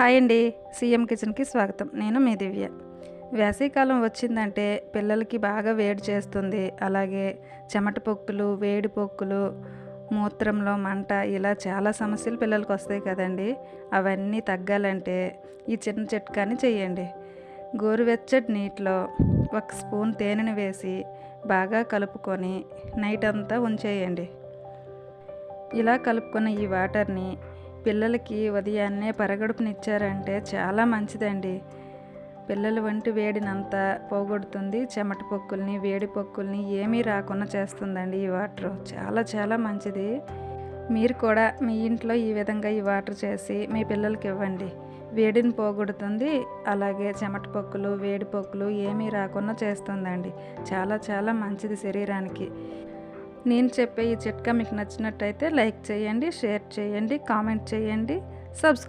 Hi అండి. CM కిచెన్కి స్వాగతం. నేను మీ దివ్య. వేసవికాలం వచ్చిందంటే పిల్లలకి బాగా వేడి చేస్తుంది. అలాగే చెమట పొక్కులు వేడి పొక్కులు మూత్రంలో మంట ఇలా చాలా సమస్యలు పిల్లలకి వస్తాయి కదండి. అవన్నీ తగ్గాలంటే ఈ చిన్న చిట్కాని చేయండి గోరువెచ్చటి నీటిలో ఒక స్పూన్ తేనెను వేసి బాగా కలుపుకొని నైట్ అంతా ఉంచేయండి. ఇలా కలుపుకున్న ఈ వాటర్ని పిల్లలకి ఉదయాన్నే పరగడుపునిచ్చారంటే చాలా మంచిదండి. పిల్లల వంటి వేడినంతా పోగొడుతుంది చెమట పొక్కుల్ని వేడి పొక్కుల్ని ఏమీ రాకుండా చేస్తుందండి ఈ వాటర్. చాలా చాలా మంచిది. మీరు కూడా మీ ఇంట్లో ఈ విధంగా ఈ వాటర్ చేసి మీ పిల్లలకి ఇవ్వండి. వేడిని పోగొడుతుంది అలాగే చెమట పొక్కులు వేడి పొక్కులు ఏమీ రాకుండా చేస్తుందండి. చాలా చాలా మంచిది శరీరానికి. నేను చెప్పే ఈ చిట్కా మీకు నచ్చినట్టయితే లైక్ చేయండి షేర్ చేయండి కామెంట్ చేయండి సబ్స్క్రైబ్